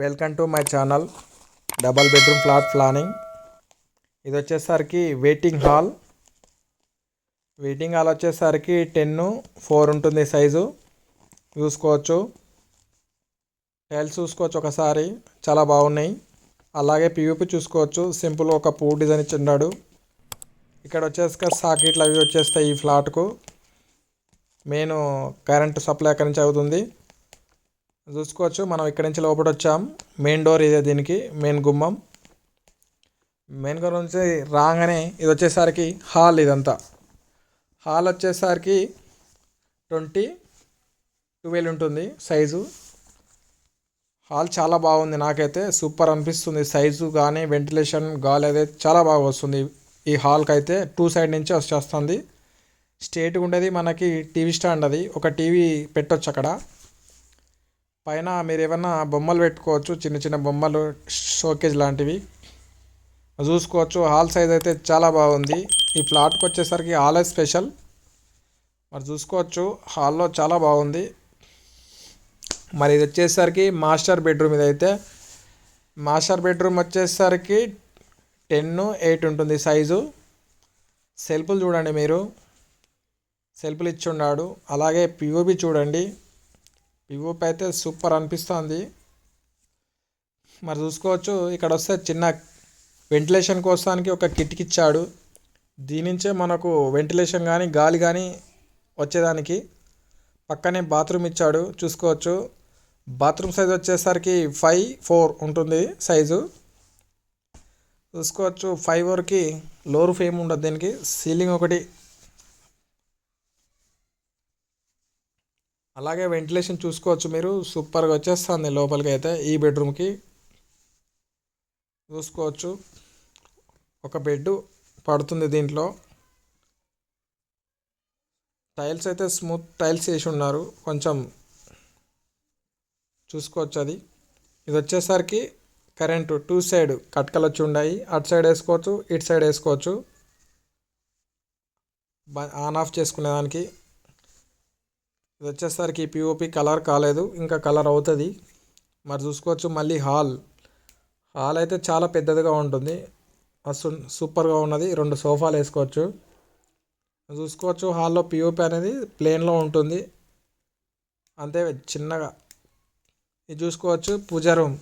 Welcome to my channel double bedroom flat planning. ఇది వచ్చేసరికి waiting hall. Waiting hall వచ్చేసరికి ten four ఉంటుంది size. చూసుకోవచ్చు. టైల్స్ చూసుకోవచ్చు ఒకసారి. చాలా బాగున్నాయి. అలాగే పివిపి చూసుకోవచ్చు. సింపుల్ ఒక పూ డిజైన్ ఇచ్చిన్నాడు ఇక్కడ వచ్చేసి సాకెట్లు అవి వచ్చేస్తాయి ఈ ఫ్లాట్కు. మెయిన్ కరెంట్ సప్లై అక్కడి నుంచి అవుతుంది? చూసుకోవచ్చు. మనం ఇక్కడి నుంచి లోపల వచ్చాం. మెయిన్ డోర్ ఇదే దీనికి మెయిన్ గుమ్మం. మెయిన్ డోర్ నుంచి రాగానే ఇది వచ్చేసరికి హాల్ ఇదంతా. హాల్ వచ్చేసరికి ట్వంటీ ట్వెల్వ్ ఉంటుంది సైజు హాల్ చాలా బాగుంది నాకైతే. సూపర్ అనిపిస్తుంది. సైజు కానీ వెంటిలేషన్ గాలి అయితే చాలా బాగా వస్తుంది. ఈ హాల్కి అయితే టూ సైడ్ నుంచి వచ్చేస్తుంది. స్టేట్గా ఉండేది మనకి టీవీ స్టాండ్ అది. ఒక టీవీ పెట్టొచ్చు అక్కడ. పైన మీరు ఏమైనా బొమ్మలు పెట్టుకోవచ్చు చిన్న చిన్న బొమ్మలు షోకేజ్ లాంటివి. చూసుకోవచ్చు. హాల్ సైజ్ అయితే చాలా బాగుంది. ఈ ఫ్లాట్కి వచ్చేసరికి హాల్ స్పెషల్ మరి చూసుకోవచ్చు. హాల్లో చాలా బాగుంది. మరి ఇది వచ్చేసరికి మాస్టర్ బెడ్రూమ్ ఇదైతే. మాస్టర్ బెడ్రూమ్ వచ్చేసరికి టెన్ ఎయిట్ ఉంటుంది సైజు సెల్ఫ్లు చూడండి మీరు. సెల్ఫ్లు ఇచ్చి ఉన్నాడు. అలాగే పిఓబి చూడండి. పిఓపి అయితే సూపర్ అనిపిస్తుంది. మరి చూసుకోవచ్చు ఇక్కడ వస్తే చిన్న వెంటిలేషన్ కోసానికి ఒక కిటికీ ఇచ్చాడు. దీని నుంచే మనకు వెంటిలేషన్ కానీ గాలి కానీ వచ్చేదానికి పక్కనే బాత్రూమ్ ఇచ్చాడు. చూసుకోవచ్చు బాత్రూమ్ సైజ్ వచ్చేసరికి ఫైవ్ ఫోర్ ఉంటుంది సైజు. చూసుకోవచ్చు ఫైవ్ వరకు లోరు ఫేమ్ ఉండదు దీనికి. సీలింగ్ ఒకటి అలాగే వెంటిలేషన్ చూసుకోవచ్చు మీరు. సూపర్గా వచ్చేస్తుంది లోపలికి అయితే ఈ బెడ్రూమ్కి. చూసుకోవచ్చు. ఒక బెడ్ పడుతుంది దీంట్లో. టైల్స్ అయితే స్మూత్ టైల్స్ వేసి ఉన్నారు. కొంచెం చూసుకోవచ్చు అది. ఇది వచ్చేసరికి కరెంటు టూ సైడ్ కట్కలు వచ్చి ఉన్నాయి అటు సైడ్ వేసుకోవచ్చు ఇటు సైడ్ వేసుకోవచ్చు. ఆన్ ఆఫ్ చేసుకునేదానికి. ఇది వచ్చేసరికి పిఓపి కలర్ కాలేదు ఇంకా కలర్ అవుతుంది. మరి చూసుకోవచ్చు మళ్ళీ హాల్. హాల్ అయితే చాలా పెద్దదిగా ఉంటుంది. మస్తు సూపర్గా ఉన్నది. రెండు సోఫాలు వేసుకోవచ్చు. చూసుకోవచ్చు హాల్లో పిఓపి అనేది ప్లేన్లో ఉంటుంది. అంతే చిన్నగా. ఇది చూసుకోవచ్చు పూజా రూమ్.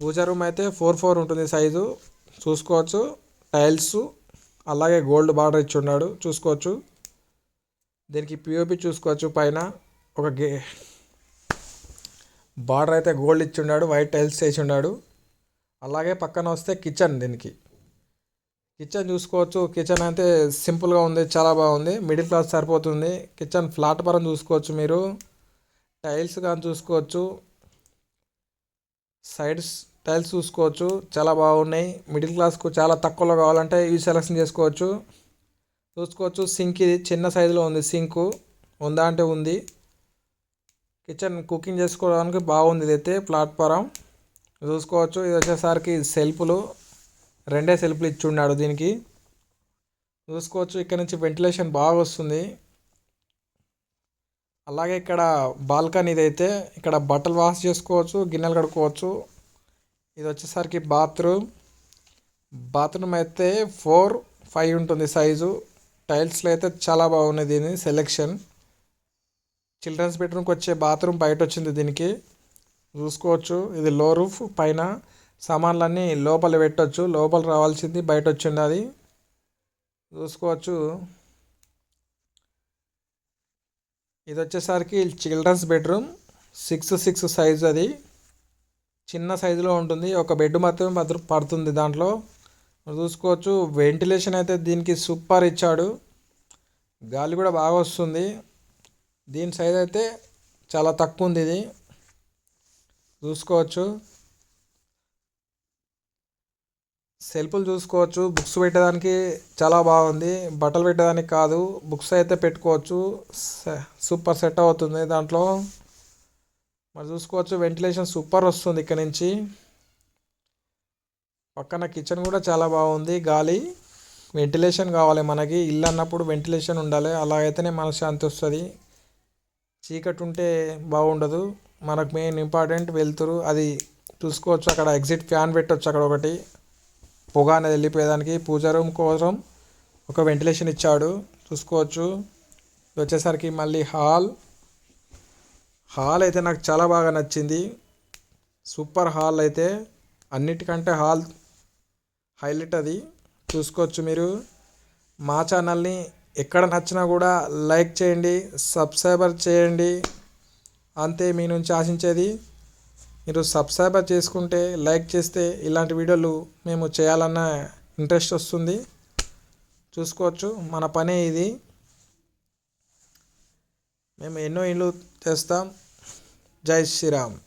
పూజా రూమ్ అయితే ఫోర్ ఫోర్ ఉంటుంది సైజు. చూసుకోవచ్చు టైల్స్ అలాగే గోల్డ్ బార్డర్ ఇచ్చి ఉన్నాడు. చూసుకోవచ్చు. దీనికి పిఓపి చూసుకోవచ్చు. పైన ఒక గే బార్డర్ అయితే గోల్డ్ ఇచ్చి ఉన్నాడు వైట్ టైల్స్ వేసి ఉన్నాడు అలాగే పక్కన వస్తే కిచెన్ దీనికి. కిచెన్ చూసుకోవచ్చు. కిచెన్ అయితే సింపుల్గా ఉంది చాలా బాగుంది. మిడిల్ క్లాస్ సరిపోతుంది. కిచెన్ ఫ్లాట్ పరం చూసుకోవచ్చు మీరు. టైల్స్ కానీ చూసుకోవచ్చు. సైడ్స్ టైల్స్ చూసుకోవచ్చు. చాలా బాగున్నాయి. మిడిల్ క్లాస్కు చాలా తక్కువలో కావాలంటే ఇవి సెలెక్షన్ చేసుకోవచ్చు. చూసుకోవచ్చు. సింక్ ఇది చిన్న సైజులో ఉంది. సింక్ ఉందా అంటే ఉంది. కిచెన్ కుకింగ్ చేసుకోవడానికి బాగుంది ఇదైతే ప్లాట్ఫారం. చూసుకోవచ్చు. ఇది వచ్చేసరికి సెల్ఫ్లు రెండే సెల్ఫ్లు ఇచ్చిన్నాడు దీనికి. చూసుకోవచ్చు. ఇక్కడ నుంచి వెంటిలేషన్ బాగా వస్తుంది. అలాగే ఇక్కడ బాల్కనీ ఇదైతే ఇక్కడ బట్టలు వాష్ చేసుకోవచ్చు. గిన్నెలు కడుక్కోవచ్చు. ఇది వచ్చేసరికి బాత్రూమ్. బాత్రూమ్ అయితే ఫోర్ ఫైవ్ ఉంటుంది సైజు. టైల్స్లో అయితే చాలా బాగున్నాయి దీని సెలెక్షన్. చిల్డ్రన్స్ బెడ్రూమ్కి వచ్చే బాత్రూమ్ బయట వచ్చింది దీనికి. చూసుకోవచ్చు. ఇది లో రూఫ్ పైన సామాన్లన్నీ లోపల పెట్టవచ్చు లోపల రావాల్సింది బయట వచ్చింది అది. చూసుకోవచ్చు. ఇది వచ్చేసరికి children's bedroom. Six six size అది. చిన్న సైజులో ఉంటుంది. ఒక బెడ్ మాత్రమే పడుతుంది దాంట్లో. చూసుకోవచ్చు. వెంటిలేషన్ అయితే దీనికి సూపర్ ఇచ్చాడు. గాలి కూడా బాగా వస్తుంది. దీని సైజ్ అయితే చాలా తక్కువ ఉంది ఇది. చూసుకోవచ్చు. సెల్ఫ్లు చూసుకోవచ్చు. బుక్స్ పెట్టడానికి చాలా బాగుంది. బట్టలు పెట్టడానికి కాదు. బుక్స్ అయితే పెట్టుకోవచ్చు. సూపర్ సెట్ అవుతుంది దాంట్లో. మరి చూసుకోవచ్చు. వెంటిలేషన్ సూపర్ వస్తుంది ఇక్కడ నుంచి. పక్కన కిచెన్ కూడా చాలా బాగుంది. గాలి వెంటిలేషన్ కావాలి మనకి. ఇల్లు అన్నప్పుడు వెంటిలేషన్ ఉండాలి. అలా అయితేనే మనశ్శాంతి వస్తుంది. చీకటి ఉంటే బాగుండదు. మనకు మెయిన్ ఇంపార్టెంట్ వెళ్తురు అది చూసుకోవచ్చు అక్కడ. ఎగ్జిట్ ఫ్యాన్ పెట్టవచ్చు అక్కడ ఒకటి. పొగ అనేది వెళ్ళిపోయేదానికి. పూజ రూమ్ కోసం ఒక వెంటిలేషన్ ఇచ్చాడు. చూసుకోవచ్చు. వచ్చేసరికి మళ్ళీ హాల్. హాల్ అయితే నాకు చాలా బాగా నచ్చింది. సూపర్ హాల్ అయితే. అన్నిటికంటే హాల్ హైలైట్ అది. చూసుకోవచ్చు మీరు. మా ఛానల్ని ఎక్కడ నచ్చినా కూడా లైక్ చేయండి సబ్స్క్రైబర్ చేయండి. అంతే మీ నుంచి ఆశించేది. మీరు సబ్స్క్రైబర్ చేసుకుంటే లైక్ చేస్తే ఇలాంటి వీడియోలు మేము చేయాలన్న ఇంట్రెస్ట్ వస్తుంది. చూసుకోవచ్చు. మన పనే ఇది. మేము ఎన్నో ఇల్లు చేస్తాం జై శ్రీరామ్.